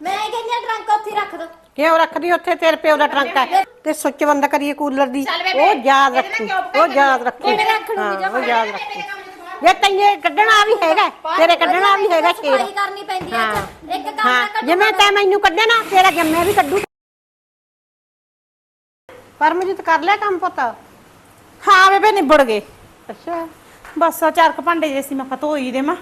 ਮੈਂ ਕਹਿੰਦੀ ਆ ਟਰੰਕ ਉੱਥੇ ਹੀ ਰੱਖ ਦੋ। ਕਿਉਂ ਰੱਖਦੀ ਉੱਥੇ? ਤੇਰੇ ਪਿਓ ਦਾ ਟਰੰਕ ਹੈ ਤੇ ਸੁੱਚ ਬੰਦ ਕਰੀਏ ਕੂਲਰ ਦੀ। ਚੱਲ ਬੇਬੇ, ਉਹ ਯਾਦ ਇਹਦੇ ਨਾਲ ਰੱਖੀ। ਕਿਉਂ ਪਕਾਈ ਉਹ ਯਾਦ ਰੱਖੀ। ਮੈਂ ਰੱਖ ਲੂੰਗੀ ਹਾਂ, ਉਹ ਯਾਦ ਰੱਖੀ। ਜੇ ਤੈਨੂੰ ਕੱਢਣਾ ਵੀ ਹੈਗਾ। ਤੇਰੇ ਕੱਢਣਾ ਵੀ ਹੈਗਾ ਸ਼ੇਰ ਸਫ਼ਾਈ ਕਰਨੀ ਪੈਂਦੀ ਆ ਹਾਂ। ਇੱਕ ਕੰਮ ਹਾਂ ਨਾ ਕੱਢੋ ਜਿਵੇਂ ਤੈਂ ਮੈਨੂੰ ਕੱਢਿਆ ਨਾ ਤੇਰਾ ਜੰਮਿਆ ਵੀ ਕੱਢੂ। ਪਰਮਜੀਤ ਕਰ ਲਿਆ ਕੰਮ ਪੁੱਤ? ਹਾਂ ਬੇਬੇ ਨਿਬੜ ਗਏ। ਅੱਛਾ। ਬਸ ਆ ਚਾਰ ਕੁ ਭਾਂਡੇ ਜੇ ਸੀ ਮੈਂ ਕਿਹਾ ਧੋ ਹੀ ਦੇਵਾਂ।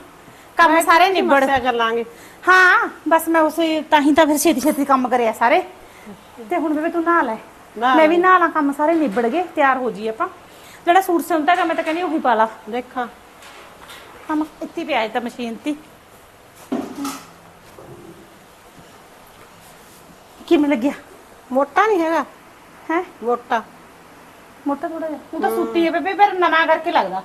ਕੰਮ ਸਾਰੇ ਨਿਬੜ। ਮੱਸਿਆ ਚੱਲਾਂਗੇ ਹਾਂ ਬਸ ਮੈਂ ਉਸੇ ਤਾਂ ਹੀ ਤਾਂ ਫਿਰ ਛੇਤੀ ਛੇਤੀ ਕੰਮ ਕਰਿਆ ਸਾਰੇ। ਤੇ ਹੁਣ ਬੇਬੇ ਤੂੰ ਨਹਾ ਲੈ। ਨਹਾ ਮੈਂ ਵੀ ਨਹਾ ਲਾਂ ਕੰਮ ਸਾਰੇ ਨਿਬੜ ਗਏ ਤਿਆਰ ਹੋ ਜੀ ਆਪਾਂ। ਜਿਹੜਾ ਸੂਟ ਸਿਉਂਦਾ ਹੈਗਾ ਮੈਂ ਤਾਂ ਕਹਿੰਦੀ ਉਹੀ ਪਾ ਲਾ। ਦੇਖਾਂ। ਕੰਮ ਇੱਥੇ ਪਿਆ ਹੈ ਤਾਂ ਮਸ਼ੀਨ ਤੇ। ਕਿਵੇਂ ਲੱਗਿਆ? ਮੋਟਾ ਨਹੀਂ ਹੈਗਾ। ਹੈ? ਮੋਟਾ। ਮੋਟਾ ਥੋੜਾ ਜਿਹਾ। ਤੂੰ ਤਾਂ ਸੁੱਤੀ ਹੈ ਬੇਬੇ ਫਿਰ ਨਵਾਂ ਕਰਕੇ ਲੱਗਦਾ।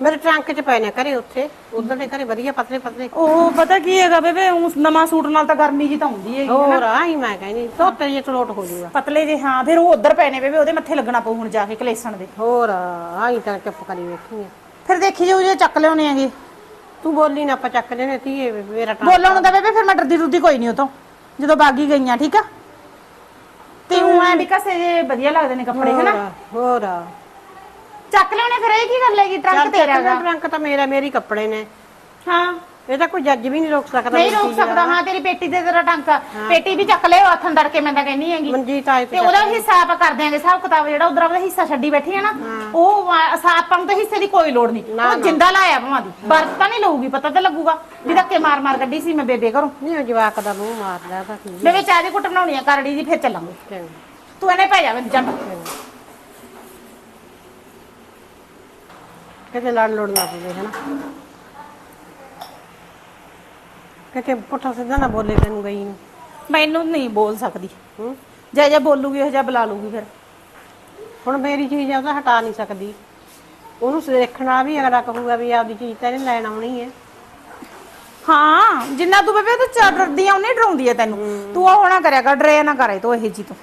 ਮੇਰੇ ਟਰੰਕ 'ਚ ਪਏ ਨੇ ਘਰੇ ਉੱਥੇ। ਉਧਰ ਦੇ ਘਰੇ ਵਧੀਆ ਪਤਲੇ ਪਤਲੇ। ਉਹ ਪਤਾ ਕੀ ਹੈਗਾ ਬੇਬੇ ਊਂ ਨਵਾਂ ਸੂਟ ਨਾਲ ਤਾਂ ਗਰਮੀ ਜੀ ਤਾਂ ਹੁੰਦੀ ਹੈਗੀ ਹੋਰ ਆਈ ਮੈਂ ਕਹਿੰਦੀ ਧੋਤੇ ਜੇ ਚਲੋਟ ਹੋ ਜੂਗਾ। ਪਤਲੇ ਜੇ ਹਾਂ ਫਿਰ ਉਹ ਉਧਰ ਪਏ ਨੇ ਬੇਬੇ ਉਹਦੇ ਮੱਥੇ ਲੱਗਣਾ ਪਊ ਹੁਣ ਜਾ ਕੇ ਕਲੇਸਣ ਦੇ। ਹੋਰ ਆਈ ਤਾਂ ਚੁੱਪ ਕਰੀ ਬੈਠੀ ਆ। ਫਿਰ ਦੇਖੀ ਜਾਊ ਜੇ ਚੱਕ ਲਿਆਉਣੇ ਹੈਗੇ। ਤੂੰ ਬੋਲੀ ਨਾ ਆਪਾਂ ਚੱਕ ਲੈਣੇ ਧੀਏ ਮੇਰਾ ਟਰੰਕ ਬੋਲਣ ਤਾਂ ਬੇਬੇ ਫਿਰ ਮੈਂ ਡਰਦੀ ਡਰਦੀ ਕੋਈ ਨਹੀਂ ਉਹ ਤੋਂ ਜਦੋਂ ਬਾਗੀ ਗਈਆਂ ਠੀਕ ਆ? ਤੇ ਉਹ ਐ ਵੀ ਕਸੇ ਜੇ ਵਧੀਆ ਲੱਗਦੇ ਨੇ ਕੱਪੜੇ ਹਨਾ? ਹੋਰ। ਚੱਕ ਲਿਆਉਣੇ ਫਿਰ ਇਹ ਕੀ ਗੱਲ ਹੈਗੀ? ਟਰੰਕ ਤੇਰਾ ਹੈਗਾ। ਟਰੰਕ ਤਾਂ ਮੇਰਾ ਮੇਰੀ ਕੱਪੜੇ ਨੇ। ਹਾਂ। ਇਹ ਤਾਂ ਕੋਈ ਜੱਜ ਵੀ ਨਹੀਂ ਰੋਕ ਸਕਦਾ ਨਹੀਂ ਰੋਕ ਦਾ। ਸਕਦਾ ਹਾਂ ਤੇਰੀ ਪੇਟੀ ਤੇ ਤੇਰਾ ਟੰਕਾ ਪੇਟੀ ਵੀ ਚੱਕ ਲਿਓ ਹੱਥਾਂ ਦੜ ਕੇ ਮੈਂ ਤਾਂ ਕਹਿੰਦੀ ਹੈਗੀ। ਮਨਜੀਤ ਆਏ ਤੇ ਉਹਦਾ ਹਿੱਸਾ ਆਪਾਂ ਕਰ ਦਿਆਂਗੇ ਹਿਸਾਬ ਕਿਤਾਬ ਜਿਹੜਾ ਉਧਰ ਉਹਦਾ ਹਿੱਸਾ ਛੱਡੀ ਬੈਠੀ ਹੈ ਨਾ ਉਹ ਆਪਾਂ ਨੂੰ ਤਾਂ ਹਿੱਸੇ ਦੀ ਕੋਈ ਲੋੜ ਨਹੀਂ। ਉਹ ਜਿੰਦਾ ਲਾਇਆ ਭਵਾਂ ਦੀ। ਬਰਤ ਤਾਂ ਨਹੀਂ ਲਊਗੀ ਪਤਾ ਤਾਂ ਲੱਗੂਗਾ ਵੀ ਧੱਕੇ ਮਾਰ ਮਾਰ ਕੱਢੀ ਸੀ ਮੈਂ ਬੇਬੇ ਘਰੋਂ। ਨਹੀਂ ਉਹ ਜਵਾਕ ਦਾ ਮੂੰਹ ਮਾਰਦਾ ਤਾਂ ਕੀ। ਚਾਹ ਦੀ ਕੁੱਟ ਬਣਾਉਣੀ ਆ ਕਰੜੀ ਦੀ ਫਿਰ ਚੱਲਾਂਗੇ। ਤੂੰ ਇਹਨੇ ਪੈ ਜਾ ਮੈਂ ਜੰਮ। ਕਿਤੇ ਲੜ ਲੜ ਨਾ ਪਵੇ ਹਨਾ? ਕਿਤੇ ਪੁੱਠਾ ਸਿੱਧਾ ਨਾ ਬੋਲੇ ਤੈਨੂੰ ਗਈ ਨੂੰ। ਮੈਨੂੰ ਨਹੀਂ ਬੋਲ ਸਕਦੀ। ਹੂੰ? ਜੇ ਜੇ ਬੋਲੂਗੀ ਉਹ ਜਿਹਾ ਬੁਲਾ ਲੂਗੀ ਫਿਰ। ਹੁਣ ਮੇਰੀ ਚੀਜ਼ ਆ ਉਹ ਤਾਂ ਹਟਾ ਨਹੀਂ ਸਕਦੀ। ਉਹਨੂੰ ਦੇਖਣਾ ਵੀ ਅਗਲਾ ਕਹੂਗਾ ਵੀ ਆਪਦੀ ਚੀਜ਼ ਤਾਂ ਇਹਨੇ ਲੈਣ ਆਉਣੀ ਹੈ। ਹਾਂ ਜਿੰਨਾ ਤੂੰ ਬੇਬੇ ਤੂੰ ਚਾ ਡਰਦੀ ਆ ਉਹਨੇ ਡਰਾਉਂਦੀ ਆ ਤੈਨੂੰ। ਤੂੰ ਉਹ ਹੋਣਾ ਕਰਿਆ ਕਰ ਡਰੇ ਨਾ ਕਰੇ ਤੂੰ ਇਹ ਜੀ ਤੋਂ।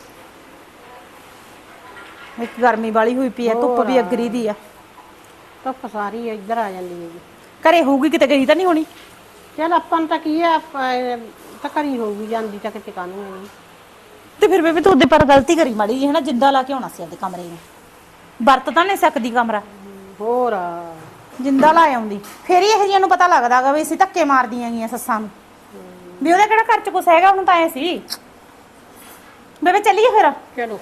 ਇੱਕ ਗਰਮੀ ਵਾਲੀ ਹੋਈ ਪਈ ਆ ਧੁੱਪ ਵੀ ਅਗਰੀ ਦੀ ਆ। ਧੁੱਪ ਸਾਰੀ ਇੱਧਰ ਆ ਜਾਂਦੀ ਹੈਗੀ। ਘਰੇ ਹੋਊਗੀ ਕਿਤੇ ਗਈ ਤਾਂ ਨਹੀਂ ਹੋਣੀ? ਚੱਲ ਆਪਾਂ ਨੂੰ ਤਾਂ ਕੀ ਹੈ ਆਪਾਂ ਇਹ ਤਾਂ ਕਰੀ ਹੋਊਗੀ ਜਾਂਦੀ ਤਾਂ ਕਿਤੇ ਕਾਨੂੰ ਨਹੀਂ ਤੇ ਫਿਰ ਬੇਬੇ ਤੂੰ ਉਹਦੇ ਪਰ ਗਲਤੀ ਕਰੀ ਮਾੜੀ ਜੀ ਹਨਾ ਜਿੰਦਾ ਲਾ ਕੇ ਆਉਣਾ ਸੀ ਆਪਦੇ ਕਮਰੇ ਨੂੰ। ਵਰਤ ਤਾਂ ਨਹੀਂ ਸਕਦੀ ਕਮਰਾ। ਹੋਰ। ਜਿੰਦਾ ਲਾ ਆਉਂਦੀ। ਫੇਰ ਹੀ ਇਹ ਜਿਹੀਆਂ ਨੂੰ ਪਤਾ ਲੱਗਦਾਗਾ ਵੀ ਅਸੀਂ ਧੱਕੇ ਮਾਰਦੀਆਂ ਗੀਆਂ ਸੱਸਾਂ ਨੂੰ। ਵੀ ਉਹਦੇ ਕਿਹੜਾ ਘਰ ਚ ਕੁਛ ਹੈਗਾ ਉਹਨੂੰ ਤਾਂ ਐ ਸੀ। ਬੇਬੇ ਚੱਲੀਏ ਫਿਰ। ਚਲੋ।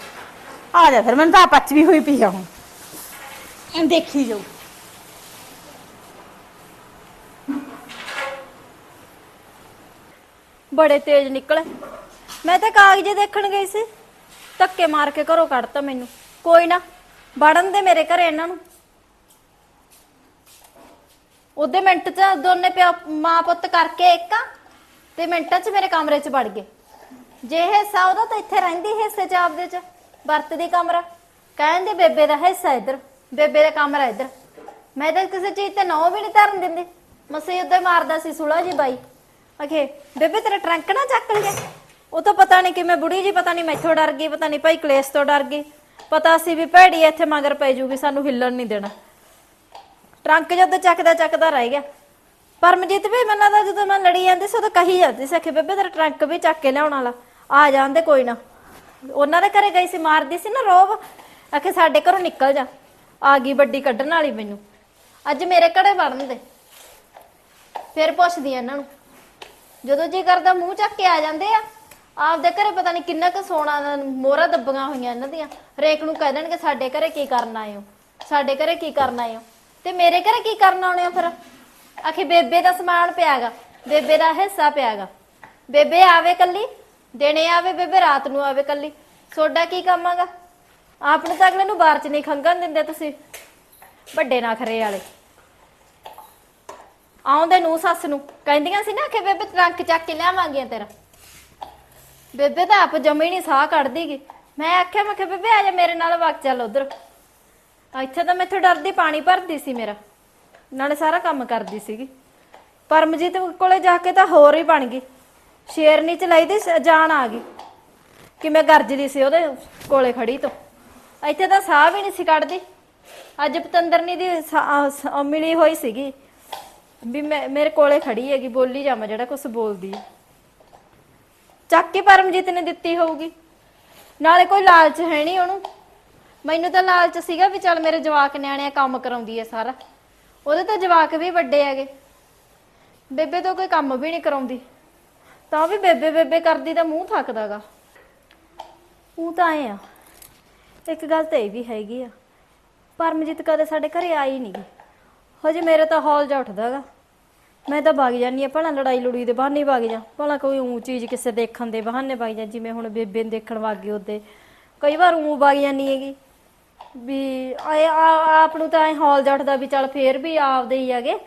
ਆ ਜਾ ਫਿਰ ਮੈਨੂੰ ਤਾਂ ਪੱਚ ਵੀ ਹੋਈ ਪਈ ਆ ਹੁਣ। ਦੇਖੀ ਜਾਓ। ਬੜੇ ਤੇਜ਼ ਨਿਕਲੇ। ਮੈਂ ਤਾਂ ਕਾਗਜ਼ੇ ਦੇਖਣ ਗਈ ਸੀ। ਧੱਕੇ ਮਾਰ ਕੇ ਘਰੋਂ ਕੱਢਤਾ ਮੈਨੂੰ। ਕੋਈ ਨਾ, ਵੜਨ ਦੇ ਮੇਰੇ ਘਰੇ ਇਹਨਾਂ ਨੂੰ। ਉਹਦੇ ਮਿੰਟ ਚ ਦੋਨੇ ਪਿਓ, ਮਾਂ ਪੁੱਤ ਕਰਕੇ ਇੱਕ ਤੇ ਮਿੰਟਾਂ ਚ ਮੇਰੇ ਕਮਰੇ ਚ ਵੜ ਗਏ। ਜੇ ਹਿੱਸਾ ਉਹਦਾ ਤਾਂ ਇੱਥੇ ਰਹਿੰਦੀ ਹਿੱਸੇ ਚ ਆਪਦੇ ਚ, ਵਰਤਦੀ ਕਮਰਾ। ਕਹਿੰਦੇ ਬੇਬੇ ਦਾ ਹਿੱਸਾ ਇੱਧਰ, ਬੇਬੇ ਦਾ ਕਮਰਾ ਇੱਧਰ। ਮੈਂ ਤਾਂ ਕਿਸੇ ਚੀਜ਼ ਤੇ ਨੌ ਵੀ ਨਹੀਂ ਧਰਨ ਦਿੰਦੀ। ਮਸੇ ਉੱਤੇ ਮਾਰਦਾ ਸੀ ਸੁਲਾ ਜੀ ਬਾਈ। ਅਖੇ ਬੇਬੇ ਤੇਰਾ ਟਰੰਕ ਨਾ ਚੱਕ ਲਿਆ ਉਹ ਤਾਂ ਪਤਾ ਨਹੀਂ ਕਿਵੇਂ ਬੁੜੀ ਜੀ, ਪਤਾ ਨਹੀਂ ਮੈਥੋਂ ਡਰ ਗਈ, ਪਤਾ ਨਹੀਂ ਭਾਈ ਕਲੇਸ਼ ਤੋਂ ਡਰ ਗਈ। ਪਤਾ ਸੀ ਵੀ ਭੈੜੀ ਇੱਥੇ ਮਗਰ ਪੈ ਜੂਗੀ, ਸਾਨੂੰ ਹਿੱਲਣ ਨਹੀਂ ਦੇਣਾ। ਟਰੰਕ ਜਦ ਚੱਕਦਾ ਚੱਕਦਾ ਰਹਿ ਗਿਆ। ਪਰਮਜੀਤ ਵੀ ਮੈਨੂੰ ਲੱਗਦਾ ਜਦੋਂ ਮੈਂ ਲੜੀ ਜਾਂਦੀ ਸੀ, ਉਦੋਂ ਕਹੀ ਜਾਂਦੀ ਸੀ ਕਿ ਬੇਬੇ ਤੇਰਾ ਟਰੰਕ ਵੀ ਚੱਕ ਕੇ ਲਿਆਉਣ ਵਾਲਾ। ਆ ਜਾਂਦੇ ਕੋਈ ਨਾ। ਉਹਨਾਂ ਦੇ ਘਰੇ ਗਈ ਸੀ, ਮਾਰਦੀ ਸੀ ਨਾ ਰੋਬ। ਆਖੇ ਸਾਡੇ ਘਰੋਂ ਨਿਕਲ ਜਾ। ਆ ਗਈ ਵੱਡੀ ਕੱਢਣ ਵਾਲੀ ਮੈਨੂੰ। ਅੱਜ ਮੇਰੇ ਘਰੇ ਵੜਨ ਦੇ। ਫਿਰ ਪੁੱਛਦੀ ਆ ਇਹਨਾਂ ਨੂੰ ਜਦੋਂ ਜੀ ਕਰਦਾ ਮੂੰਹ ਚੱਕ ਕੇ ਆ ਜਾਂਦੇ ਆ। ਆਪਦੇ ਘਰੇ ਪਤਾ ਨਹੀਂ ਕਿੰਨਾ ਕੁ ਸੋਨਾ ਮੋਹਰਾਂ ਦੱਬੀਆਂ ਹੋਈਆਂ ਇਹਨਾਂ ਦੀਆਂ। ਹਰੇਕ ਨੂੰ ਕਹਿ ਦੇਣਗੇ, ਸਾਡੇ ਘਰੇ ਕੀ ਕਰਨ ਆਏ ਹੋ? ਸਾਡੇ ਘਰੇ ਕੀ ਕਰਨ ਆਏ ਹੋ? ਤੇ ਮੇਰੇ ਘਰੇ ਕੀ ਕਰਨ ਆਉਣੇ ਹੋ ਫਿਰ? ਆਖੇ, ਬੇਬੇ ਦਾ ਸਮਾਨ ਪਿਆਗਾ, ਬੇਬੇ ਦਾ ਹਿੱਸਾ ਪਿਆਗਾ। ਬੇਬੇ ਆਵੇ ਕੱਲੀ, ਦਿਨੇ ਆਵੇ ਬੇਬੇ, ਰਾਤ ਨੂੰ ਆਵੇ ਕੱਲੀ। ਸੋਡਾ ਕੀ ਕੰਮ ਆਪਣੇ ਤਾਂ ਅਗਲੇ ਨੂੰ ਬਾਹਰ ਚ ਨਹੀਂ ਖੰਗਣ ਦਿੰਦੇ ਤੁਸੀਂ। ਵੱਡੇ ਨਾ ਖਰੇ ਵਾਲੇ। ਆਉਂਦੇ ਨੂੰ ਸੱਸ ਨੂੰ। ਕਹਿੰਦੀਆਂ ਸੀ ਨਾ ਕਿ ਬੇਬੇ ਟਰੰਕ ਚੱਕ ਕੇ ਲਿਆਵਾਂਗੀਆਂ ਤੇਰਾ। ਬੇਬੇ ਤਾਂ ਆਪ ਜਮੇ ਨਹੀਂ ਸਾਹ ਕੱਢਦੀਗੀ ਮੈਂ ਆਖਿਆ, ਮੈਂ ਕਿ ਬੇਬੇ, ਆ ਜਾ ਮੇਰੇ ਨਾਲ ਵਗ ਚੱਲ ਉਧਰ। ਇੱਥੇ ਤਾਂ ਮੈਥੋਂ ਡਰਦੀ ਪਾਣੀ ਭਰਦੀ ਸੀ ਮੇਰਾ। ਨਾਲੇ ਸਾਰਾ ਕੰਮ ਕਰਦੀ ਸੀਗੀ। ਪਰਮਜੀਤ ਕੋਲੇ ਜਾ ਕੇ ਤਾਂ ਹੋਰ ਹੀ ਬਣ ਗਈ। ਸ਼ੇਰਨੀ ਚ ਲਈ ਦੀ ਜਾਨ ਆ ਗਈ। ਕਿ ਮੈਂ ਗਰਜਦੀ ਸੀ ਉਹਦੇ ਕੋਲੇ ਖੜੀ ਤੋਂ। ਇੱਥੇ ਤਾਂ ਸਾਹ ਵੀ ਨਹੀਂ ਸੀ ਕੱਢਦੀ। ਅੱਜ ਪਤੰਦਰਨੀ ਦੀ ਮਿਲੀ ਹੋਈ ਸੀਗੀ। ਵੀ ਮੈਂ, ਮੇਰੇ ਕੋਲੇ ਖੜੀ ਹੈਗੀ, ਬੋਲੀ ਜਾਵਾਂ ਜਿਹੜਾ ਕੁਝ ਬੋਲਦੀ ਹੈ ਚੱਕ ਕੇ ਪਰਮਜੀਤ ਨੇ ਦਿੱਤੀ ਹੋਊਗੀ। ਨਾਲੇ ਕੋਈ ਲਾਲਚ ਹੈ ਨਹੀਂ ਉਹਨੂੰ। ਮੈਨੂੰ ਤਾਂ ਲਾਲਚ ਸੀਗਾ ਵੀ ਚੱਲ ਮੇਰੇ ਜਵਾਕ ਨਿਆਣਿਆਂ ਕੰਮ ਕਰਾਉਂਦੀ ਹੈ ਸਾਰਾ। ਉਹਦੇ ਤਾਂ ਜਵਾਕ ਵੀ ਵੱਡੇ ਹੈਗੇ। ਬੇਬੇ ਤੋਂ ਕੋਈ ਕੰਮ ਵੀ ਨਹੀਂ ਕਰਾਉਂਦੀ। ਤਾਂ ਵੀ ਬੇਬੇ ਬੇਬੇ ਕਰਦੀ ਤਾਂ ਮੂੰਹ ਥੱਕਦਾਗਾ ਉਹ ਤਾਂ ਆਏ ਆ। ਇੱਕ ਗੱਲ ਤਾਂ ਇਹ ਵੀ ਹੈਗੀ ਆ। ਪਰਮਜੀਤ ਕਦੇ ਸਾਡੇ ਘਰੇ ਆਈ ਨਹੀਂ ਗੀ ਹਜੇ ਮੇਰੇ ਤਾਂ ਹੌਲ ਜਾ ਉੱਠਦਾਗਾ ਮੈਂ ਤਾਂ ਵਗ ਜਾਂਦੀ ਆ ਭਲਾ ਲੜਾਈ ਲੜੂਈ ਦੇ ਬਹਾਨੇ ਵਗ ਜਾ। ਭਲਾ ਕੋਈ ਊਂ ਚੀਜ਼ ਕਿਸੇ ਦੇਖਣ ਦੇ ਬਹਾਨੇ ਵਗ ਜਾ, ਜਿਵੇਂ ਹੁਣ ਬੇਬੇ ਨੂੰ ਦੇਖਣ ਵਗ ਗਈ ਉਹਦੇ। ਕਈ ਵਾਰ ਊਂ ਵਗ ਜਾਂਦੀ ਹੈਗੀ। ਵੀ ਆਏ ਆ- ਆਪ ਨੂੰ ਤਾਂ ਐ ਹੌਲ ਜਾ ਉੱਠਦਾ ਵੀ ਚੱਲ ਫੇਰ ਵੀ ਆਪਦੇ ਹੀ ਹੈਗੇ।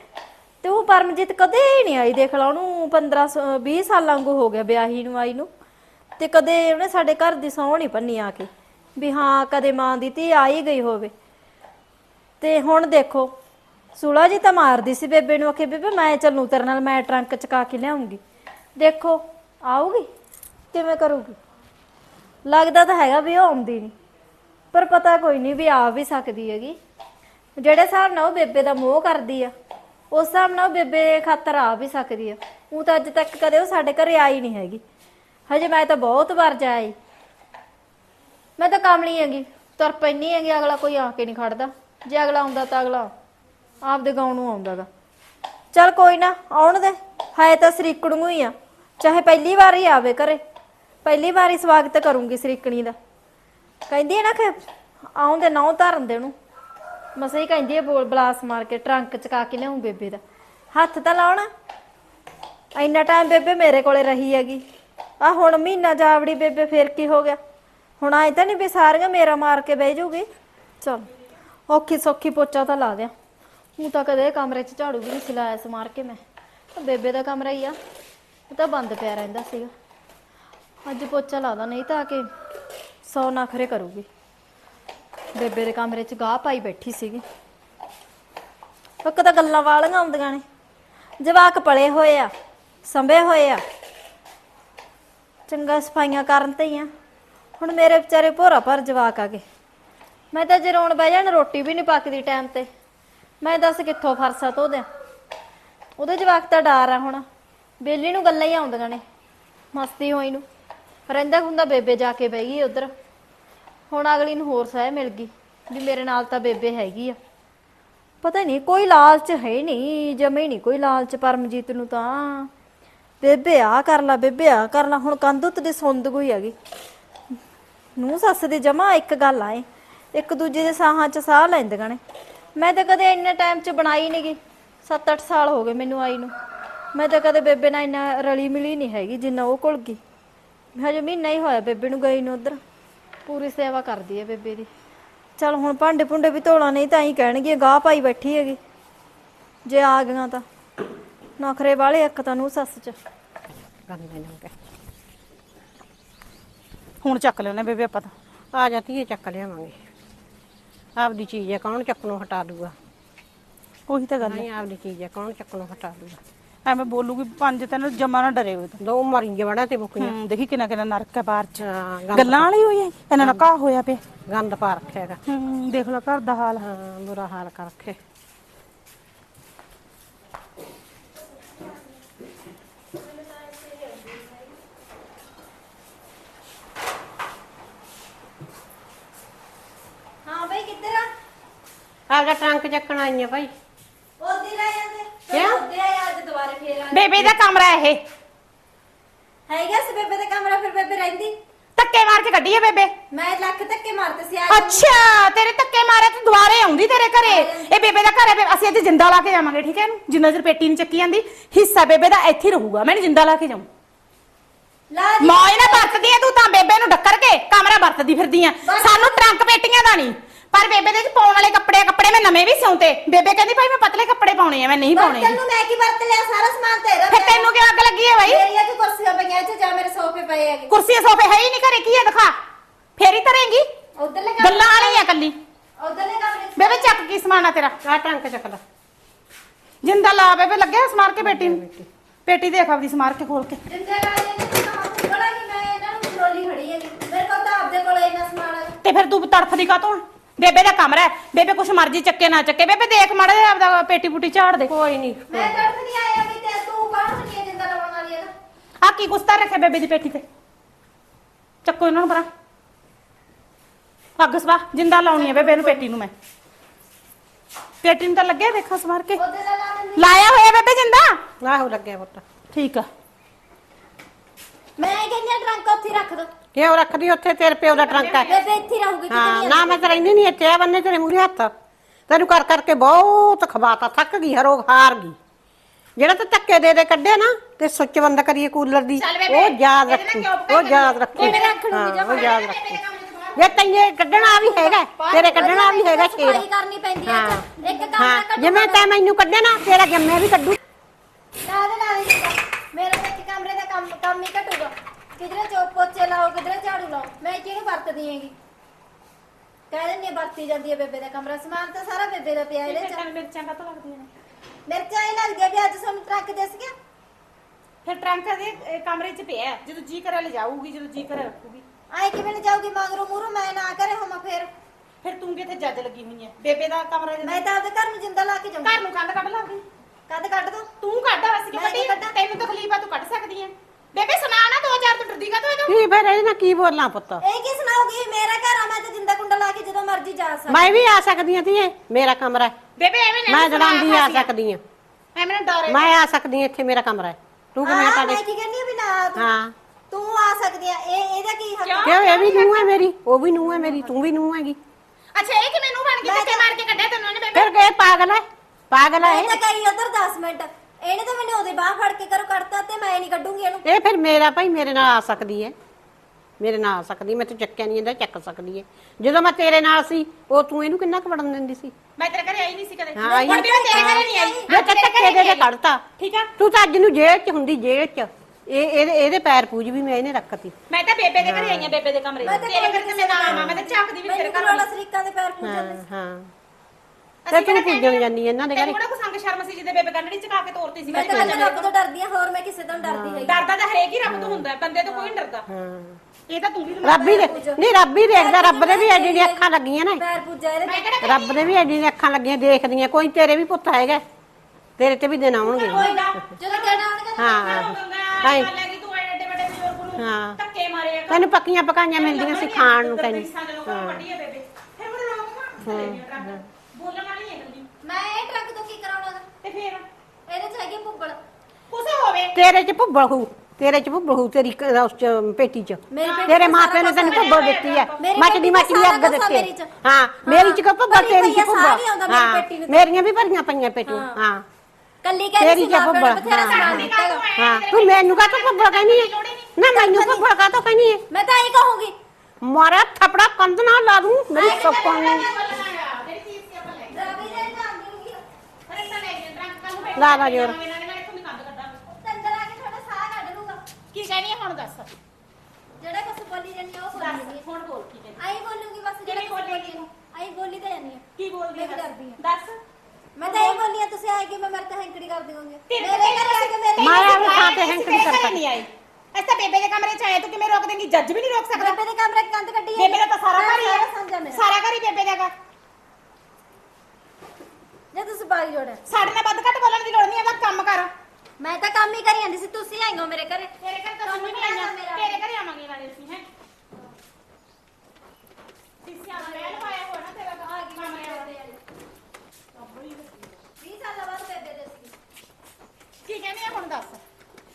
ਤੇ ਉਹ ਪਰਮਜੀਤ ਕਦੇ ਨਹੀਂ ਆਈ, ਦੇਖ ਲਾ ਉਹਨੂੰ 15 ਸ- 20 ਸਾਲਾਂ ਵਾਂਗੂ ਹੋ ਗਿਆ ਵਿਆਹੀ ਨੂੰ, ਆਈ ਨੂੰ। ਤੇ ਕਦੇ ਉਹਨੇ ਸਾਡੇ ਘਰ ਦੀ ਸਹੁੰ ਨਹੀਂ ਭੰਨੀ ਆ ਕੇ। ਵੀ ਹਾਂ, ਕਦੇ ਮਾਂ ਦੀ ਧੀ ਆ ਹੀ ਗਈ ਹੋਵੇ। ਤੇ ਹੁਣ ਦੇਖੋ ਸੁਲਾ ਜੀ ਤਾਂ ਮਾਰਦੀ ਸੀ ਬੇਬੇ ਨੂੰ, ਆਖੇ, ਬੇਬੇ ਮੈਂ ਚੱਲੂ ਤੇਰੇ ਨਾਲ, ਮੈਂ ਟਰੰਕ ਚਕਾ ਕੇ ਲਿਆਉਂਗੀ। ਦੇਖੋ, ਆਊਗੀ? ਕਿਵੇਂ ਕਰੂਗੀ? ਲੱਗਦਾ ਤਾਂ ਹੈਗਾ ਵੀ ਉਹ ਆਉਂਦੀ ਨਹੀਂ ਪਰ ਪਤਾ ਕੋਈ ਨਹੀਂ ਵੀ ਆ ਵੀ ਸਕਦੀ ਹੈਗੀ। ਜਿਹੜੇ ਹਿਸਾਬ ਨਾਲ ਉਹ ਬੇਬੇ ਦਾ ਮੋਹ ਕਰਦੀ ਆ, ਉਸ ਹਿਸਾਬ ਨਾਲ ਉਹ ਬੇਬੇ ਖਾਤਰ ਆ ਵੀ ਸਕਦੀ ਆ। ਉਹ ਤਾਂ ਅੱਜ ਤੱਕ ਕਦੇ ਉਹ ਸਾਡੇ ਘਰੇ ਆਈ ਨਹੀਂ ਹੈਗੀ। ਹਜੇ ਮੈਂ ਤਾਂ ਬਹੁਤ ਵਾਰ ਜਾਈ। ਮੈਂ ਤਾਂ ਕਾਮਲੀ ਹੈਗੀ, ਤੁਰ ਪੈਣੀ ਹੈਗੀ, ਅਗਲਾ ਕੋਈ ਆ ਕੇ ਨਹੀਂ ਖੜਦਾ। ਜੇ ਅਗਲਾ ਆਉਂਦਾ ਤਾਂ ਅਗਲਾ ਆਪਦੇ ਗਾਉਣ ਨੂੰ ਆਉਂਦਾ ਗਾ। ਚੱਲ ਕੋਈ ਨਾ, ਆਉਣ ਦੇ। ਹਾਏ, ਤਾਂ ਸਰੀਕਣ ਹੀ ਆ। ਚਾਹੇ ਪਹਿਲੀ ਵਾਰ ਹੀ ਆਵੇ ਘਰੇ। ਪਹਿਲੀ ਵਾਰ ਹੀ ਸਵਾਗਤ ਕਰੂੰਗੀ ਸਰੀਕਣੀ ਦਾ। ਕਹਿੰਦੀ ਹੈ ਨਾ ਕਿ ਆਉਂਦੇ ਨਾ ਧਰਨ ਦੇ ਨੂੰ। ਮਸੇ ਹੀ ਕਹਿੰਦੀ ਹੈ ਬੋਲ ਬਲਾਸ ਮਾਰ ਕੇ ਟਰੰਕ ਚਕਾ ਕੇ ਲਿਆਉਂ ਬੇਬੇ ਦਾ। ਹੱਥ ਤਾਂ ਲਾਉਣਾ। ਇੰਨਾ ਟਾਈਮ ਬੇਬੇ ਮੇਰੇ ਕੋਲੇ ਰਹੀ ਹੈਗੀ। ਆ ਹੁਣ ਮਹੀਨਾ ਜਾਵੜੀ ਬੇਬੇ, ਫੇਰ ਕੀ ਹੋ ਗਿਆ? ਹੁਣ ਆਏ ਤਾਂ ਨਹੀਂ ਵੀ ਸਾਰੀਆਂ ਮੇਰਾ ਮਾਰ ਕੇ ਬਹਿ ਜੂਗੀ। ਚਲ, ਔਖੀ ਸੌਖੀ ਪੋਚਾ ਤਾਂ ਲਾ ਦਿਆਂ। ਉਹ ਤਾਂ ਕਦੇ ਕਮਰੇ 'ਚ ਝਾੜੂ ਵੀ ਨਹੀਂ ਸਿਲਾਇਆ ਸਮਾਰ ਕੇ ਮੈਂ। ਤਾਂ ਬੇਬੇ ਦਾ ਕਮਰਾ ਹੀ ਆ। ਉਹ ਤਾਂ ਬੰਦ ਪਿਆ ਰਹਿੰਦਾ ਸੀਗਾ। ਅੱਜ ਪੋਚਾ ਲਾਦਾ ਨਹੀਂ ਤਾਂ ਆ ਕੇ ਸੌ ਨਖਰੇ ਕਰੂਗੀ। ਬੇਬੇ ਦੇ ਕਮਰੇ 'ਚ ਗਾਹ ਪਾਈ ਬੈਠੀ ਸੀਗੀ। ਇੱਕ ਤਾਂ ਗੱਲਾਂ ਵਾਲੀਆਂ ਆਉਂਦੀਆਂ ਨੇ। ਜਵਾਕ ਪਲੇ ਹੋਏ ਆ, ਸੰਭੇ ਹੋਏ ਆ। ਚੰਗਾ ਸਫਾਈਆਂ ਕਰਨ ਤੇ ਹੀ ਆ। ਹੁਣ ਮੇਰੇ ਵਿਚਾਰੇ ਭੋਰਾ ਭਰ ਜਵਾਕ ਆ ਗਏ। ਮੈਂ ਤਾਂ ਜੇ ਰੋਣ ਬਹਿ ਜਾਣ, ਰੋਟੀ ਵੀ ਨਹੀਂ ਪੱਕਦੀ ਟਾਈਮ ਤੇ। ਮੈਂ ਦੱਸ ਕਿੱਥੋਂ ਫਰਸਾ ਧੋ ਦਿਆਂ ਉਹਦੇ ਜਵਾਕ ਤਾਂ ਡਰ ਆ ਹੁਣ। ਬੇਲੀ ਨੂੰ ਗੱਲਾਂ ਹੀ ਆਉਂਦੀਆਂ ਨੇ। ਮਸਤੀ ਹੋਈ ਨੂੰ। ਰਹਿੰਦਾ ਹੁੰਦਾ ਬੇਬੇ ਜਾ ਕੇ ਬਹਿ ਗਈ ਉਧਰ। ਹੁਣ ਅਗਲੀ ਨੂੰ ਹੋਰ ਸਹਿ ਮਿਲ ਗਈ, ਵੀ ਮੇਰੇ ਨਾਲ ਤਾਂ ਬੇਬੇ ਹੈਗੀ ਆ। ਪਤਾ ਨਹੀਂ, ਕੋਈ ਲਾਲਚ ਹੈ ਨਹੀਂ, ਜਮੇ ਨਹੀਂ ਕੋਈ ਲਾਲਚ ਪਰਮਜੀਤ ਨੂੰ ਤਾਂ। ਬੇਬੇ ਆ ਕਰ ਲਾ, ਬੇਬੇ ਆ ਕਰ ਲਾ, ਹੁਣ ਕੰਧ ਉੱਤੇ ਦੀ ਸੁੰਦ ਕੋਈ ਹੈਗੀ। ਨੂੰ ਸੱਸ ਦੀ ਜਮਾ ਇੱਕ ਗੱਲ ਆਏ ਇੱਕ ਦੂਜੇ ਦੇ ਸਾਹਾਂ 'ਚ ਸਾਹ ਲੈਂਦੀਆਂ ਨੇ। ਮੈਂ ਤਾਂ ਕਦੇ ਇੰਨੇ ਟਾਈਮ 'ਚ ਬਣਾਈ ਨਹੀਂ 7-8 ਸਾਲ ਹੋ ਗਏ ਮੈਨੂੰ ਆਈ ਨੂੰ। ਮੈਂ ਤਾਂ ਕਦੇ ਬੇਬੇ ਨਾਲ ਇੰਨਾ ਰਲੀ ਮਿਲੀ ਨਹੀਂ ਹੈਗੀ ਜਿੰਨਾ ਉਹ ਕੋਲ ਗਈ ਹਜੇ ਮਹੀਨਾ ਹੀ ਹੋਇਆ ਬੇਬੇ ਨੂੰ ਗਈ ਨੂੰ ਉਧਰ। ਪੂਰੀ ਸੇਵਾ ਕਰਦੀ ਹੈ ਬੇਬੇ ਦੀ। ਚਲ ਹੁਣ ਭਾਂਡੇ ਭੁੰਡੇ ਵੀ ਧੋਲਾ ਨਹੀਂ ਤਾਂ ਹੀ ਕਹਿਣਗੇ, ਗਾਹ ਪਾਈ ਬੈਠੀ ਹੈਗੀ। ਜੇ ਆ ਗਈਆਂ ਤਾਂ। ਨਖਰੇ ਵਾਲੇ ਇੱਕ ਤਾਂ ਨੂੰ ਸੱਸ 'ਚ। ਗੰਦੇ ਨੇ ਕੇ ਹੁਣ ਚੱਕ ਲੈਣੇ ਬੇਬੇ ਆਪਾਂ ਤਾਂ। ਆ ਜਾ ਧੀਏ, ਚੱਕ ਲਿਆਵਾਂਗੇ। ਆਪਦੀ ਚੀਜ਼ ਹੈ ਕੌਣ ਚੱਕਣੋਂ ਹਟਾ ਦੂਗਾ? ਉਹੀ ਤਾਂ ਗੱਲ ਹੈ। ਨਹੀਂ ਆਪਦੀ ਚੀਜ਼ ਹੈ ਕੌਣ ਚੱਕਣੋਂ ਹਟਾ ਦੂਗਾ? ਐਵੇਂ ਬੋਲੂਗੀ ਪੰਜ ਤੈਨੂੰ ਜਮਾ ਨਾ ਡਰੇ ਹੋਏ ਤੂੰ। ਦੋ ਮਰੀਆਂ ਵੜਾ ਤੇ ਮੁੱਕੀਆਂ। ਹੂੰ ਦੇਖੀ ਕਿੰਨਾ ਕਿੰਨਾ ਨਰਕ ਹੈ ਬਾਹਰ ਚ। ਹਾਂ, ਗੰਦ- ਗੱਲਾਂ ਵਾਲੀ ਹੋਈ ਹੈ ਇਹਨਾਂ ਨਾਲ ਘਾਹ ਹੋਇਆ ਪਿਆ। ਗੰਦ ਪਾ ਰੱਖਿਆ ਹੈਗਾ। ਹੂੰ ਦੇਖ ਲੈ ਘਰ ਦਾ ਹਾਲ। ਹਾਂ ਬੁਰਾ ਹਾਲ ਕਰ ਰੱਖੇ ਹਾਂ ਬਈ ਕਿੱਧਰ ਆ ਆਪਦਾ ਟਰੰਕ ਚੱਕਣ ਆਈਆਂ ਭਾਈ। ਉਹਦੀ ਰਹਿ ਜਾਂਦੇ। ਕਿਆ? ਉਹਦੇ ਆਏ ਅੱਜ ਦੁਬਾਰੇ ਫੇਰ ਆ ਬੇਬੇ ਦਾ ਕਮਰਾ ਇਹ। ਹੈਗਾ ਸੀ ਬੇਬੇ ਦਾ ਕਮਰਾ ਫਿਰ ਬੇਬੇ ਰਹਿੰਦੀ। ਧੱਕੇ ਮਾਰ ਕੇ ਕੱਢੀ ਹੈ ਬੇਬੇ। ਮੈਂ ਲੱਖ ਧੱਕੇ ਮਾਰਤੇ ਸੀ ਆ ਅੱਛਾ ਤੇਰੇ ਧੱਕੇ ਮਾਰੇ ਤੇ ਦੁਬਾਰੇ ਆਉਂਦੀ ਤੇਰੇ ਘਰੇ। ਇਹ ਬੇਬੇ ਦਾ ਘਰ ਹੈ ਬੇ- ਅਸੀਂ ਅੱਜ ਜਿੰਦਾ ਲਾ ਕੇ ਜਾਵਾਂਗੇ ਠੀਕ ਹੈ ਇਹਨੂੰ? ਜਿੰਨਾ ਚਿਰ ਪੇਟੀ ਨਹੀਂ ਚੱਕੀ ਜਾਂਦੀ ਹਿੱਸਾ ਬੇਬੇ ਦਾ ਇੱਥੇ ਹੀ ਰਹੂਗਾ। ਮੈਂ ਇਹਨੂੰ ਜਿੰਦਾ ਲਾ ਕੇ ਜਾਊਂ। ਲਾ ਮੌਜ ਨਾ ਵਰਤਦੀ ਐ ਤੂੰ ਤਾਂ ਬੇਬੇ ਨੂੰ ਡੱਕਰ ਕੇ ਕਮਰਾ ਵਰਤਦੀ ਫਿਰਦੀ ਆ। ਸਾਨੂੰ ਟਰੰਕ ਪੇਟੀਆਂ ਦਾ ਨਹੀਂ ਪਰ ਬੇਬੇ ਦੇ ਚ ਪਾਉਣ ਵਾਲੇ ਕੱਪੜੇ ਕੱਪੜੇ ਮੈਂ ਨਵੇਂ ਵੀ ਸਿਉਂਤੇ। ਬੇਬੇ ਕਹਿੰਦੀ ਭਾਈ ਮੈਂ ਪਤਲੇ ਕੱਪੜੇ ਪਾਉਣੇ ਆ ਮੈਂ ਨਹੀਂ ਪਾਉਣੇ। ਬਰਤਨ ਨੂੰ ਮੈਂ ਕੀ ਵਰਤ ਲਿਆ? ਸਾਰਾ ਸਮਾਨ ਤੇਰਾ ਫਿਰ ਤੈਨੂੰ ਕਿਉਂ ਅੱਗ ਲੱਗੀ ਹੈ ਬਾਈ? ਮੇਰੀਆਂ ਕਿ ਕੁਰਸੀਆਂ ਪਈਆਂ ਇੱਥੇ? ਜਾ ਮੇਰੇ ਸੋਫੇ ਪਏ ਹੈਗੇ? ਕੁਰਸੀ ਸੋਫੇ ਹੈ ਹੀ ਨਹੀਂ ਘਰੇ ਕੀ ਹੈ ਦਿਖਾ। ਫੇਰ ਹੀ ਧਰੇਂਗੀ ਉਧਰਲੇ ਗੱਲਾਂ ਵਾਲੀ ਆ ਕੱਲੀ। ਉਧਰਲੇ ਕਮਰੇ ਬੇਬੇ ਚੱਕ ਕੀ ਸਮਾਨ ਆ ਤੇਰਾ? ਆ ਟਰੰਕ ਚੱਕ ਲੈ। ਜਿੰਦਾ ਲਾ ਬੇਬੇ ਲੱਗਿਆ ਸਮਾਰ ਕੇ ਬੇਟੀ ਨੂੰ? ਪੇਟੀ ਦੇਖ ਆਪਦੀ ਸਮਾਰ ਕੇ ਖੋਲ ਕੇ। ਜਿੰਦੇ ਤਾਂ ਹੱਥ ਬੜਾ ਨਹੀਂ ਮੈਂ ਇਹਨਾਂ ਨੂੰ ਟਰੋਲੀ ਖੜੀ ਹੈਗੀ। ਮੇਰੇ ਕੋਲ ਤਾਂ ਆਪਦੇ ਕੋਲ ਇੰਨਾ ਸਮਾਨ ਹੈ ਤੇ ਫਿਰ ਤੂੰ ਤੜਫਦੀ ਕਾਤੋਂ ਬੇਬੇ ਦਾ ਕਮਰਾ ਹੈ। ਬੇਬੇ ਕੁਛ ਮਰਜ਼ੀ ਚੱਕੇ ਨਾ ਚੱਕੇ। ਬੇਬੇ ਦੇਖ ਮਾੜਾ ਜਿਹਾ ਆਪਦਾ ਪੇਟੀ ਪੁੱਟੀ ਝਾੜ ਦੇ। ਕੋਈ ਨਹੀਂ ਮੈਂ ਤੜਫ ਨਹੀਂ ਆਇਆ ਵੀ ਤੇ ਤੂੰ ਹੁੰਦੀ ਹੈ ਜਿੰਦਾ ਲਾਉਣ ਵਾਲੀ ਹੈ ਨਾ ਆ ਕੀ ਗੁਸਤਾ ਰੱਖਿਆ ਬੇਬੇ ਦੀ ਪੇਟੀ ਤੇ? ਚੱਕੋ ਇਹਨਾਂ ਨੂੰ ਪਰਾਂ। ਅੱਗ ਸਵਾ ਜਿੰਦਾ ਲਾਉਣੀ ਹੈ ਬੇਬੇ ਨੂੰ ਪੇਟੀ ਨੂੰ ਮੈਂ। ਪੇਟੀ ਨੂੰ ਤਾਂ ਲੱਗਿਆ ਦੇਖੋ ਸਵਾਰ ਕੇ। ਉਹਦੇ ਨਾਲ ਲਾ ਲੈਂਦੀ। ਲਾਇਆ ਹੋਇਆ ਬੇਬੇ ਜਿੰਦਾ? ਆਹੋ ਲੱਗਿਆ ਪੁੱਤ। ਠੀਕ ਆ। ਮੈਂ ਕਹਿੰਦੀ ਟਰੰਕ ਉੱਥੇ ਹੀ ਰੱਖ ਦੋ। ਕਿਉਂ ਰੱਖਦੀ ਉੱਥੇ ਤੇਰੇ ਪਿਓ ਦਾ ਟਰੰਕ ਹੈ। ਬੇਬੇ ਇੱਥੇ ਰਹੂਗੀ ਹਾਂ ਨਾ ਮੈਂ ਤਾਂ ਰਹਿੰਦੀ ਨਹੀਂ ਇੱਥੇ ਆ ਬੰਨੇ ਤੇਰੇ ਮੂਰੇ ਹੱਥ। ਤੈਨੂੰ ਕਰ ਕਰਕੇ ਬਹੁਤ ਖਵਾਤਾ ਥੱਕ ਗਈ ਹਰੋ ਹਾਰ ਗਈ। ਜਿਹੜਾ ਤੇ ਧੱਕੇ ਦੇ ਦੇ ਕੱਢੇ ਨਾ ਤੇ ਸੁੱਚ ਬੰਦ ਕਰੀਏ ਕੂਲਰ ਦੀ ਉਹ ਯਾਦ ਰੱਖੀ ਉਹ ਯਾਦ ਰੱਖੀ। ਉਹ ਯਾਦ ਰੱਖੀ। ਜੇ ਤੈਨੇ ਕੱਢਣਾ ਵੀ ਹੈਗਾ ਤੇਰੇ ਕੱਢਣਾ ਵੀ ਹੈਗਾ ਸ਼ੇਰ ਸਫ਼ਾਈ ਕਰਨੀ ਪੈਂਦੀ ਹੈ। ਹਾਂ। ਇੱਕ- ਕੰਮ ਕੱਢੋ ਜਿਵੇਂ ਤੈਂ। ਮੈਨੂੰ ਕੱਢਿਆ ਨਾ ਤੇਰਾ ਜੰਮੇ ਵੀ ਕੱਢੂ। ਨਾ ਦੇ। ਮੇਰਾ ਤਾਂ ਕਮਰੇ ਦਾ ਕੰਮ ਕੰਮ ਹੀ ਘਟੂਗਾ। ਕਿਧਰੇ ਚੋ ਪੋਚੇ ਲਾਓ ਕਿਧਰੇ ਝਾੜੂ ਲਾਓ। ਮੈਂ ਕਿਹਨੂੰ ਵਰਤਦੀ ਹੈਗੀ? ਕਹਿ ਦਿੰਦੀ ਹਾਂ ਵਰਤੀ ਜਾਂਦੀ ਹੈ ਬੇਬੇ ਦਾ ਕਮਰਾ। ਸਮਾਨ ਤਾਂ ਸਾਰਾ ਬੇਬੇ ਦਾ ਪਿਆ ਇਹਦੇ ਚ। ਮਿਰਚਾਂ ਕਾ ਲੱਗਦੀਆਂ ਨੇ? ਮਿਰਚਾਂ ਹੀ ਲੱਗਦੀਆਂ ਵੀ ਅੱਜ ਸਾਨੂੰ ਟਰੱਕ ਦਿਸ ਗਿਆ ਫਿਰ ਟਰੰਕ ਦੇ ਇਹ ਕਮਰੇ 'ਚ ਪਿਆ ਹੈ। ਜਦੋਂ ਜੀ ਕਰੇ ਲੈ ਜਾਊਗੀ ਜਦੋਂ ਜੀ ਕਰੇ ਰੱਖੂਗੀ। ਆਏ ਕਿਵੇਂ ਨੀ ਜਾਊਗੀ ਮਗਰੋਂ ਮੂਰੋਂ ਮੈਂ ਨਾ ਕਰੇ ਹੋਵਾਂ ਫੇਰ। ਫਿਰ ਤੂੰ ਕਿੱਥੇ ਜੱਜ ਲੱਗੀ ਹੋਈ ਹੈ? ਬੇਬੇ ਦਾ ਕਮਰਾ ਮੈਂ ਤਾਂ ਆਪਦੇ ਘਰ ਨੂੰ ਜਿੰਦਾ ਲਾ ਕੇ ਜਾਊਂ ਘਰ ਨੂੰ ਕੰਧ ਕੱਢ ਲਾਂਗੀ ਕਦ ਕੱਢ ਦੋ। ਤੂੰ ਕੱਢ ਵਸ ਕੀ ਮੈਂ ਕੱਢੀ ਕੱਢਾਂ। ਤੈਨੂੰ ਤਕਲੀਫ ਆ ਤੂੰ ਕੱਢ ਸਕਦੀ ਹੈ। ਬੇਬੇ ਸੁਣਾ ਨਾ ਦੋ। ਡਰਦੀ ਕਾ ਤੂੰ ਕੀ ਫਿਰ ਇਹਦੇ ਨਾਲ ਕੀ ਬੋਲਾਂ ਪੁੱਤ? ਇਹ ਕੀ ਸੁਣਾਓਗੀ ਮੇਰਾ ਘਰ ਆ ਮੈਂ ਤਾਂ ਜਿੰਦਾ ਕੁੰਡਾ ਲਾ ਕੇ ਜਦੋਂ ਮਰਜ਼ੀ ਜਾ ਸਕਦੀ ਮੈਂ ਵੀ ਆ ਸਕਦੀ ਹਾਂ ਧੀਏ ਮੇਰਾ ਕਮਰਾ ਹੈ। ਬੇਬੇ ਐਵੇਂ ਨਾ ਮੈਂ ਦੜਾਂਦੀ ਆ ਸਕਦੀ ਹਾਂ। ਐਵੇਂ ਨਾ ਡਰੇ ਮੈਂ ਆ ਸਕਦੀ ਹਾਂ ਇੱਥੇ ਮੇਰਾ ਕਮਰਾ ਹੈ। ਤੂੰ ਕਿਵੇਂ ਤੁਹਾਡੇ ਮੈਂ ਕੀ ਕਹਿੰਦੀ ਆ ਵੀ ਨਾ ਤੂੰ ਹਾਂ। ਤੂੰ ਆ ਸਕਦੀ ਆ ਇਹ ਇਹਦਾ ਕੀ ਹੱਕ ਕਿਉਂ? ਕਿਉਂ? ਇਹ ਵੀ ਨੂੰਹ ਹੈ ਮੇਰੀ। ਉਹ ਵੀ ਨੂੰਹ ਹੈ ਮੇਰੀ ਤੂੰ ਵੀ ਨੂੰਹ ਹੈਗੀ। ਅੱਛਾ ਇਹ ਕਿ ਮੈਨੂੰ ਬਣ ਮੈਂ ਕੇ ਤੇ ਮਾਰ ਕੇ ਕੱਢਿਆ ਤੈਨੂੰ ਇਹਨੇ ਬੇਬੇ? ਫਿਰ ਗਏ ਪਾਗਲ ਹੈ। ਪਾਗਲ ਹੈ ਇਹ ਤਾਂ ਕਹੀ ਉਧਰ 10 ਮਿੰਟ। ਇਹਨੇ ਤਾਂ ਮੈਨੂੰ ਉਹਦੇ ਬਾਹ ਫੜ ਕੇ ਕਰੋ ਕੱਢਤਾ ਤੇ ਮੈਂ ਨਹੀਂ ਕੱਢੂੰਗੀ ਇਹਨੂੰ। ਇਹ ਫਿਰ ਮੇਰਾ ਭਾਈ ਮੇਰੇ ਨਾਲ ਆ ਸਕਦੀ ਹੈ ਮੇਰੇ ਨਾਲ ਆ ਸਕਦੀ ਮੈਂ ਤੂੰ ਚੱਕਿਆ ਨਹੀਂ ਇਹਦਾ ਚੱਕ ਸਕਦੀ ਹੈ ਜਦੋਂ ਮੈਂ ਤੇਰੇ ਨਾਲ ਸੀ ਉਹ ਤੂੰ ਇਹਨੂੰ ਕਿੰਨਾ ਕੁ ਵੜਨ ਦਿੰਦੀ ਸੀ? ਮੈਂ ਤੇਰੇ ਘਰੇ ਆਈ ਨਹੀਂ ਸੀ ਕਦੇ। ਹਾਂ, ਆਈ ਹੁਣ ਵੀ ਮੈਂ ਤੇਰੇ ਘਰੇ ਨਹੀਂ ਆਈ। ਜੇ ਤੇ ਧੱਕੇ ਦੇ ਦੇ ਕੱਢਤਾ। ਠੀਕ ਆ। ਤੂੰ ਤਾਂ ਅੱਜ ਨੂੰ ਜੇਲ੍ਹ 'ਚ ਹੁੰਦੀ ਜੇਲ੍ਹ 'ਚ। ਇਹ ਇਹਦੇ ਇਹਦੇ ਪੈਰ ਪੂਜ ਵੀ ਮੈਂ ਇਹਨੇ ਰੱਖਤੀ। ਮੈਂ ਤਾਂ ਬੇਬੇ ਦੇ ਘਰੇ ਆਈ ਆ ਬੇਬੇ ਦੇ ਕਮਰੇ। 'ਚ ਮੈਂ ਤੇਰੇ ਘਰੇ ਤੇ ਮੈਂ ਨਾ ਆਵਾਂ ਮੈਂ ਤਾਂ ਝਾਕਦੀ ਵੀ ਤੇਰੇ ਮੈਨੂੰ ਘਰ ਵਾਲਾ ਸਰੀਕਾਂ ਦੇ ਪੈਰ ਪੂਜਣ ਹਾਂ। ਤੇ ਤੂੰ ਪੂਜਣ ਜਾਂਦੀ ਇਹਨਾਂ ਦੇ ਤੈਨੂੰ ਘਰੇ। ਕਿਹੜਾ ਕੋਈ ਸੰਗ ਸ਼ਰਮ ਸੀ ਜਿਹਦੇ ਬੇਬੇ ਗੰਢੜੀ ਚਕਾ ਕੇ ਤੋਰਤੀ ਸੀ ਮੈਂ ਤਾਂ ਕੱਲੇ ਰੱਬ ਤੋਂ ਡਰਦੀ ਆ ਹੋਰ ਮੈਂ ਕਿਸੇ ਤੋਂ ਨੀ ਡਰਦੀ ਹੈਗੀ। ਡਰਦਾ ਤਾਂ ਹਰੇਕ ਹੀ ਰੱਬ ਤੋਂ ਹੁੰਦਾ ਹੈ, ਬੰਦੇ ਤੋਂ ਕੋਈ ਨਹੀਂ ਡਰਦਾ। ਹਾਂ। ਇਹ ਤਾਂ ਤੂੰ ਵੀ ਰੱਬ ਹੀ ਦੇ- ਨਹੀਂ ਰੱਬ ਹੀ ਦੇਖਦਾ ਰੱਬ ਦੇ ਵੀ ਐਡੀ ਦੀਆਂ ਅੱਖਾਂ ਲੱਗੀਆਂ ਨੇ। ਪੈਰ ਪੂਜਾ ਇਹਦੇ ਮੈਂ ਕਿਹੜਾ ਰੱਬ ਦੇ ਵੀ ਐਡੀ ਦੀਆਂ ਅੱਖਾਂ ਲੱਗੀਆਂ ਦੇਖਦੀਆਂ ਕੋਈ ਤੇਰੇ ਵੀ ਪੁੱਤ ਹੈਗਾ। ਤੇਰੇ ਤੇ ਵੀ ਦਿਨ ਆਉਣਗੇ। ਕੋਈ ਨਾ ਜਦੋਂ ਕਹਿਣਾ ਆਉਣਗੇ ਹਾਂ। ਹਾਂ। ਲੱਗੀ ਤੂੰ ਐਡੇ ਵੱਡੇ ਬਜ਼ੁਰਗ ਨੂੰ ਹਾਂ। ਧੱਕੇ ਮਾਰੇ ਆ ਤੈਨੂੰ ਪੱਕੀਆਂ ਪਕਾਈਆਂ ਮਿਲਦੀਆਂ ਸੀ ਖਾਣ ਨੂੰ ਤੈਨੂੰ। ਹਾਂ ਵੱਡੀ ਹੈ। ਬੇਬੇ। ਫਿਰ ਮੈਨੂੰ ਲੋਕ ਬੋਲਣ ਵਾਲੀ ਹੈ ਗੱਲੀ ਮੈਂ ਇਹ ਟਰੱਕ ਤੋਂ ਕੀ ਕਰਾਉਣਾ ਗਾ? ਤੇ ਫਿਰ ਇਹਦੇ ਚ ਹੈਗੀ ਭੁੱਬੜ ਕੁਛ ਹੋਵੇ ਤੇਰੇ ਚ ਭੁੱਬਲ ਹੋਊ ਤੇਰੇ ਚ ਭੁੱਬਲ ਹੋਊ ਤੇਰੀ ਕ- ਉਸ ਚ ਪੇਟੀ ਚ ਮੇਰੀ ਪੇਟੀ ਤੇਰੇ ਚ ਮਾਪਿਆਂ ਨੇ ਸਾਰਾ ਤੈਨੂੰ ਕੁਛ ਭੁੱਬਲ ਦਿੱਤੀ ਹੈ ਮੇਰੀ ਮੱਚਦੀ ਪੇਟੀ ਚ ਮੱਚਦੀ ਸਾਰਾ ਅੱਗ ਕੁਛ ਆ ਦਿੱਤੀ ਮੇਰੀ ਚ। ਹੈ। ਹਾਂ ਮੇਰੀ ਚ ਕੋ ਭੁੱਬਲ ਭਰੀ ਤੇਰੀ ਚ ਭੁੱਬਲ ਮੇਰੀ ਹਾਂ ਪੇਟੀ। ਮੇਰੀਆਂ ਵੀ ਭਰੀਆਂ ਪਈਆਂ ਪੇਟੀਆਂ ਹਾਂ ਕੱਲੀ ਤੇਰੀ ਸੀ ਮਾਪਿਆਂ ਭੁੱਬੜ? ਨੇ ਬਥੇਰਾ ਹਾਂ। ਸਮਾਨ ਦਿੱਤਾ ਗਾ। ਹਾਂ ਤੂੰ ਮੈਨੂੰ ਕਾ ਤੂੰ ਭੁੱਬਲ ਕਹਿੰਦੀ ਹੈ ਨਾ ਮੈਨੂੰ ਭੁੱਬਲ ਕਾ ਤੂੰ ਕਹਿੰਦੀ ਹੈ ਮੈਂ ਤਾਂ ਇਹੀ ਕਹੂੰਗੀ ਮਾਰਾ ਥਪੜਾ ਕੰਧ ਨਾਲ ਲਾ ਦੂੰ ਮੇਰੀ ਸੱਪਾਂ ਨੂੰ ਜਿਹੜੀ ਚੀਜ਼ ਸੀ ਆਪਾਂ ਲੈ ਰਵੀ ਦੇ ਜਾਂਦੀ ਹੋਗੀ ਅਰੇ ਤਾਂ ਲੈ ਗਏ ਟਰੰਕ ਕੱਲ ਨੂੰ ਲਾ ਲਾ ਜੋਰ। ਵੀ ਕੇ ਤੁਹਾਡਾ ਸਾਹ ਕੱਢ ਲੂਗਾ ਕੀ ਕਹਿਣੀ ਹੈ ਹੁਣ ਦੱਸ। ਜਿਹੜਾ ਕੁਛ ਬੋਲੀ ਜਾਂਦੀ ਉਹ ਬੋਲੀ ਹੁਣ ਬੋਲ ਕੀ ਕਹਿਣੀ ਆ। ਆਈ ਬੋਲੂਗੀ ਬਸ ਜਿਹੜਾ ਬੋਲੀ? ਆਈ ਬੋਲੀ ਤਾਂ ਜਾਂਦੀ ਕੀ ਬੋਲਦੀ ਹਾਂ। ਦੱਸ? ਮੈਂ ਤਾਂ ਇਹ ਬੋਲੀ ਆ ਤੁਸੀਂ ਆਏ ਕਿ ਮੈਂ ਮਰ ਤਾਂ ਹੈਂਕੜੀ ਕਰ ਦਿਓਗੇ। ਤੇਰੇ ਮੇਰੇ ਘਰੇ ਆ ਕੇ ਮੇਰੇ ਮੈਂ ਤੈਨੂੰ ਆਪਣੀ ਥਾਂ ਤੇ ਹੈਂਕੜੀ ਕਰ ਘਰੇ ਨਹੀਂ ਆਈ ਅਸੀਂ ਬੇਬੇ ਦੇ ਕਮਰੇ 'ਚ ਆਏ ਤੂੰ ਕਿਵੇਂ ਰੋਕ ਦੇਂਗੀ? ਜੱਜ ਵੀ ਨਹੀਂ ਰੋਕ ਸਕਦਾ। ਬੇਬੇ ਦੇ ਕਮਰੇ 'ਚ ਕੰਧ ਕੱਢੀ ਬੇਬੇ ਦਾ ਤਾਂ ਸਾਰਾ ਘਰ ਹੀ ਸਾਰਾ ਹੈ ਸਾਰਾ ਘਰ ਹੀ ਬੇਬੇ ਦਾ ਗਾ ਜੇ ਤੁਸੀਂ ਬਾਈ ਜੋੜੇ। ਸਾਡੇ ਨਾਲ ਵੱਧ ਘੱਟ ਬੋਲਣ ਦੀ ਲੋੜ ਨਹੀਂ ਇਹਦਾ ਕੰਮ ਕਰ। ਮੈਂ ਤਾਂ ਕੰਮ ਹੀ ਕਰੀ ਜਾਂਦੀ ਸੀ ਤੁਸੀਂ ਆਈਓ ਮੇਰੇ ਘਰੇ। ਤੇਰੇ ਘਰ ਤਾਂ ਹੀ ਨਹੀਂ ਆਈਆਂ। ਤੇਰੇ ਘਰੇ ਆਵਾਂਗੇ ਨਾਲੇ ਅਸੀਂ ਹੈ। ਸਿੱਸਿਆ ਰਹਿਣ ਪਾਇਆ ਹੋਣਾ ਤੇਰਾ ਤਾਂ ਆ ਕੀ ਕਮਰੇ ਆ? 20 ਸਾਲਾਂ ਬਾਅਦ ਬੇਬੇ ਦੇ ਸੀ ਕੀ ਕਹਿੰਦੀ ਆ ਹੁਣ ਦੱਸ?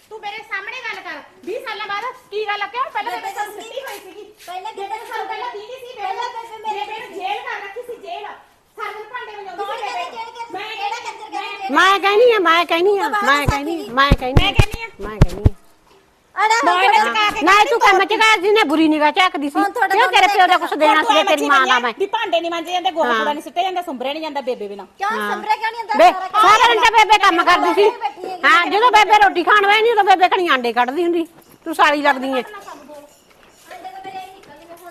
ਤੂੰ ਮੇਰੇ ਸਾਹਮਣੇ ਗੱਲ ਕਰ। 20 ਸਾਲਾਂ ਬਾਅਦ ਕੀ ਗੱਲ ਆ? ਕਿਉਂ ਪਹਿਲਾਂ ਬੇਬੇ। ਸਿੱਟੀ ਹੋਈ ਸੀਗੀ? ਪਹਿਲਾਂ ਬੇਬੇ ਕਿਹੜੇ ਨੂੰ ਸਾਲ ਪਹਿਲਾਂ ਦੀ ਨਹੀਂ ਸੀ ਪਹਿਲਾਂ ਬੇਬੇ ਮੇਰੇ ਬੇਬੇ ਨੂੰ ਜੇਲ੍ਹ ਕਰ ਰੱਖੀ ਸੀ ਜੇਲ੍ਹ। ਸਾਰੇ ਦਿਨ ਭਾਂਡੇ ਵਜਾਉਂਦੀ ਸੀ ਕਹਿੰਦੇ ਬੇਬੇ ਜੇਲ੍ਹ ਕਹਿੰਦੇ? ਮੈਂ ਕਿਹੜਾ ਕੰਜਰ ਕਹਿੰਦੇ ਮੈਂ ਕਹਿਨੀ ਆ ਮੈਂ ਕਹਿਨੀ ਆ ਤਾਂ ਮੈਂ ਕਹਿਨੀ ਸੱਟ ਮੈਂ ਕਹਿਨੀ ਮੈਂ ਕਹਿੰਦੀ ਆ। ਮੈਂ ਕਹਿਨੀ ਅੜਾ ਚਕਾ ਕੇ ਨਾ ਤੂੰ ਕੰਮ ਚ ਕਰਦੀ ਨੇ ਬੁਰੀ ਨਿਗਾਹ ਝਾਕਦੀ ਸੀ ਕਿਉਂ ਤੇਰੇ ਪਿਓ ਦਾ ਕੁਛ ਦੇਣਾ ਤੂੰ ਸੀ ਤੇਰੀ ਮਾਂ ਦਾ ਮੈਂ। ਵੀ ਭਾਂਡੇ ਨਹੀਂ ਮਾਂਜੇ ਜਾਂਦੇ ਗੋਹਾ। ਕੂੜਾ ਨਹੀਂ ਸਿੱਟਿਆ ਜਾਂਦਾ ਸੁੰਬਰਿਆ ਨਹੀਂ ਜਾਂਦਾ ਬੇਬੇ ਬਿਨਾ। ਕਿਉਂ ਸੰਭਰੇ ਕਿਉਂ ਨਹੀਂ ਬੇ ਅੰਦਰ ਸਾਰਾ ਸਾਰਾ ਦਿਨ ਤਾਂ ਬੇਬੇ ਕੰਮ ਕਰਦੀ ਸੀ। ਹਾਂ ਜਦੋਂ ਬੇਬੇ ਰੋਟੀ ਖਾਣ ਬੈਣੀ ਉਦੋਂ ਬੇਬੇ ਕਣੀ ਆਂਡੇ ਕੱਢਦੀ ਹੁੰਦੀ। ਤੂੰ ਸਾਲੀ ਲੱਗਦੀ ਏ। ਤਾਂ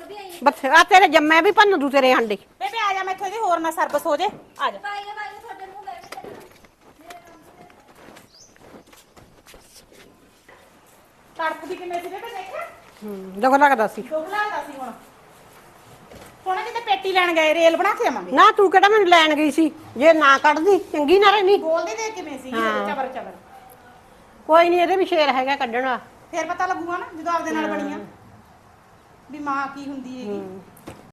ਵੀ ਬਸ ਆ। ਤੇਰੇ ਜੰਮੇ ਵੀ ਭੰਨ ਦੂ ਤੇਰੇ ਆਂਡੇ। ਬੇਬੇ ਆ ਜਾ ਮੈਥੋਂ ਇਹਦੀ ਹੋਰ ਨਾ ਸਰਬਸ ਹੋ ਜੇ। ਆ ਜਾ ਭਾਈ ਨੇ ਭਾਈ ਨੇ ਤੁਹਾਡੇ ਮੂੰਹ ਮੇਰੇ ਤੇ ਤੜਫਦੀ ਕਿਵੇਂ ਸੀ ਬੇਬੇ ਦੇਖਿਆ ਹੂੰ ਦੁੱਖ ਲੱਗਦਾ ਸੀ। ਦੁੱਖ ਲੱਗਦਾ ਸੀ ਹੁਣ। ਹੁਣ ਕਿਤੇ ਪੇਟੀ ਲੈਣ ਗਏ ਰੇਲ ਬਣਾ ਕੇ ਆਵਾਂਗੇ। ਨਾ ਤੂੰ ਕਿਹੜਾ ਮੈਨੂੰ ਲੈਣ ਗਈ ਸੀ? ਜੇ ਨਾ ਕੱਢਦੀ ਚੰਗੀ ਨਾ ਰਹਿਣੀ। ਬੋਲਦੇ ਦੇ ਕਿਵੇਂ ਸੀ ਹਾਂ। ਚਬਰ ਚਬਰ। ਕੋਈ ਨਹੀਂ ਇਹਦੇ ਵੀ ਸ਼ੇਰ ਹੈਗਾ ਕੱਢਣਾ ਫੇਰ ਪਤਾ ਲੱਗੂਗਾ ਨਾ ਜਦੋਂ ਆਪਦੇ ਨਾਲ ਬਣੀਆਂ। ਵੀ ਮਾਂ ਕੀ ਹੁੰਦੀ ਹੈਗੀ।